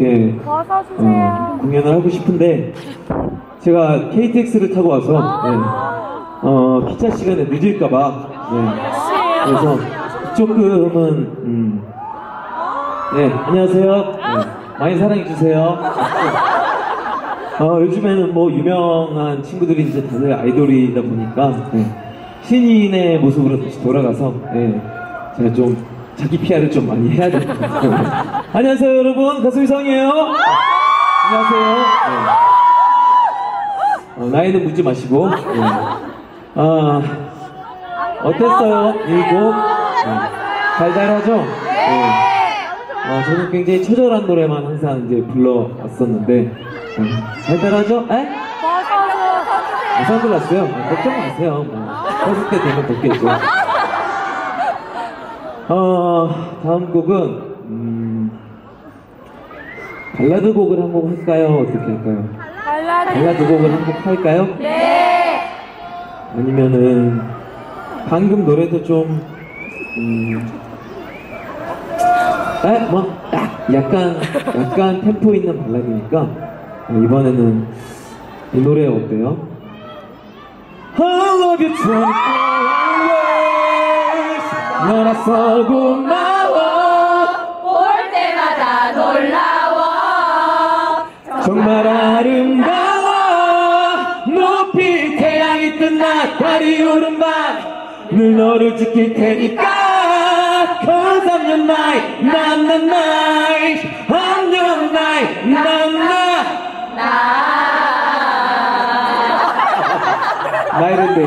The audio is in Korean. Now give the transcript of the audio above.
이렇게. 어, 공연을 하고 싶은데 제가 KTX를 타고 와서 네, 어, 기차 시간에 늦을까봐 네, 그래서 조금은 음, 네 안녕하세요. 네, 많이 사랑해 주세요. 어, 요즘에는 뭐 유명한 친구들이 이제 다들 아이돌이다 보니까 네, 신인의 모습으로 다시 돌아가서 네, 제가 좀 자기 PR을 좀 많이 해야 될 것 같아요. 안녕하세요 여러분 가수 이상이에요. 안녕하세요. 네. 어, 나이는 묻지 마시고. 네. 아, 어땠어요? 일곡? 네. 달달하죠? 네. 어, 저는 굉장히 처절한 노래만 항상 이제 불러왔었는데, 네. 달달하죠? 에? 아, 선글라스요? 아, 걱정 마세요. 뭐, 벗을 때 되면 벗겠죠. 어, 다음 곡은, 음, 발라드 곡을 한 곡 할까요? 어떻게 할까요? 발라드. 발라드 곡을 한 곡 할까요? 네. 아니면은 방금 노래도 좀 음, 아, 뭐, 딱 약간 약간 템포 있는 발라드니까 어, 이번에는 이 노래 어때요? I love you 24 hours 너라서 고마워 볼 때마다 놀라워. 정말 아름다워. 높이 태양이 뜬낮 달이 오른 밤늘 너를 지킬 테니까. Cause I'm your night I'm the night I'm your night 난 나. 나이른데이